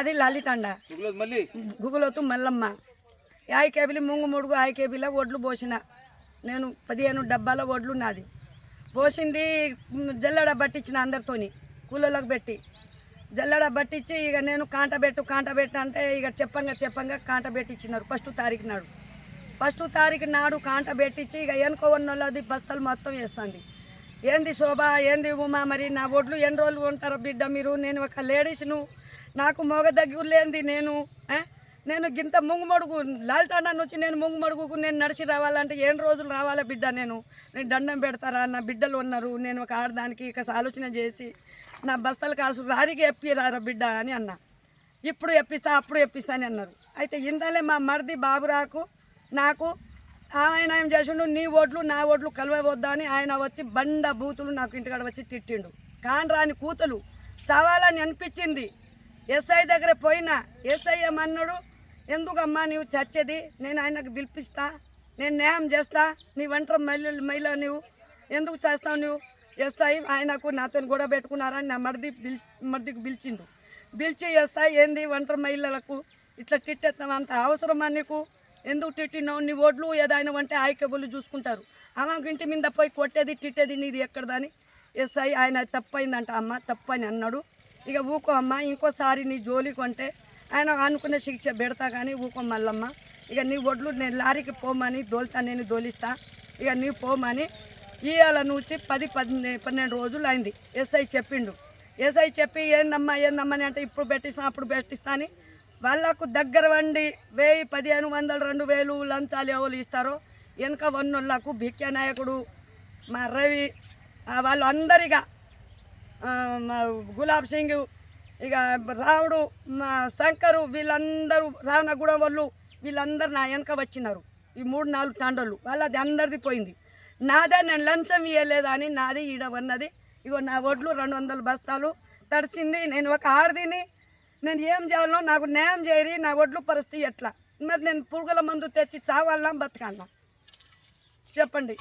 మాది లాలిటండ గుగులోతు మల్లమ్మ. యాయి కేబిలి ముంగు ముడుగు ఆయి కేబిల ఒడ్లు పోసిన నేను పదిహేను డబ్బాల ఒడ్లు నాది. పోసింది జల్లెడ పట్టించిన అందరితోని కూలోళ్ళకి పెట్టి. జల్లెడ పట్టించి ఇక నేను కాంట పెట్టు కాంట పెట్టు అంటే ఇక చెప్పంగా చెప్పంగా కాంట పెట్టించినారు ఫస్ట్ తారీఖు నాడు. ఫస్ట్ తారీఖు నాడు కాంట పెట్టించి ఇక వెనుక ఉన్నది బస్తాలు మొత్తం వేస్తుంది. ఏంది శోభ ఏంది ఉమా మరి నా ఒడ్లు ఎన్ని రోజులు ఉంటారో బిడ్డ మీరు? నేను ఒక లేడీస్ను నాకు మొగ దగ్గర లేనిది నేను నేను గింత ముంగుమడుగు లాల్తాండా నుంచి నేను ముంగుమడుగుకు నేను నడిచి రావాలంటే ఎన్ని రోజులు రావాలా బిడ్డ నేను? నేను దండం పెడతారా? నా బిడ్డలు ఉన్నారు నేను ఒక ఆడదానికి ఇక ఆలోచన చేసి నా బస్తాలు కాసు రారికి ఎప్పిరారా బిడ్డ అని అన్నా. ఇప్పుడు ఎప్పిస్తా అప్పుడు ఎప్పిస్తా అని అన్నారు. అయితే ఇంతలే మా మరిది బాబురాకు నాకు ఆయన ఏం చేసిండు? నీ ఓట్లు నా ఓట్లు కలవవద్దా అని ఆయన వచ్చి బండ బూతులు నాకు ఇంటికాడ వచ్చి తిట్టిండు. కాని రాని కూతులు చావాలని అనిపించింది. ఎస్ఐ దగ్గర పోయినా ఎస్ఐ ఏమన్నాడు? ఎందుకమ్మా నీవు చచ్చేది? నేను ఆయనకు పిలిపిస్తా నేను న్యాయం చేస్తా నీ వంట మహిళ మహిళ నువ్వు ఎందుకు చేస్తావు నువ్వు ఎస్ఐ ఆయనకు నాతో గొడవ పెట్టుకున్నారని నా మరిది పిల్ మరిదికి పిలిచిండు. పిలిచి ఎస్ఐ ఏంది ఒంటరి మహిళలకు ఇట్లా తిట్టేస్తాం అంత అవసరమా నీకు? ఎందుకు తిట్టినావు? నీ ఓట్లు ఏదైనా అంటే ఆయకబులు చూసుకుంటారు. ఆమెకు ఇంటి మీద పోయి కొట్టేది తిట్టేది నీది ఎక్కడదని? ఎస్ఐ ఆయన తప్పైందంట అమ్మ తప్పని అన్నాడు. ఇక ఊకో అమ్మ ఇంకోసారి నీ జోలి కొంటే ఆయన అనుకున్న శిక్ష పెడతా కానీ ఊకో మల్లమ్మ. ఇక నీ ఒడ్లు నేను లారీకి పోమని దోలుతా నేను దోలిస్తా. ఇక నీ పోమని ఇవాళ నుంచి పది పది పన్నెండు రోజులు అయింది. ఎస్ఐ చెప్పిండు. ఎస్ఐ చెప్పి ఏందమ్మా ఏందమ్మా అంటే ఇప్పుడు పెట్టిస్తా అప్పుడు పెట్టిస్తా అని వాళ్ళకు దగ్గర వండి వెయ్యి పదిహేను వందలు రెండు వేలు లంచాలు ఎవరు ఇస్తారో వెనక వన్నోళ్ళకు భిక్య నాయకుడు మా రవి వాళ్ళు అందరిగా గులాబ్ సింగ్ ఇక రావుడు మా శంకరు వీళ్ళందరూ రావణగూడెం వాళ్ళు వీళ్ళందరూ నా వెనక వచ్చినారు. ఈ మూడు నాలుగు తాండోళ్ళు వాళ్ళది అందరిది పోయింది. నాదే నేను లంచం ఇవ్వలేదా అని నాది ఈడ ఉన్నది. ఇగో నా ఒడ్లు రెండు వందల బస్తాలు తడిసింది నేను ఒక ఆడదిని నేను ఏం చేయాలో నాకు న్యాయం చేయరి నా ఒడ్లు పరిస్థితి ఎట్లా? మరి నేను పురుగుల మందు తెచ్చి చావాలా బతకాలా? చెప్పండి.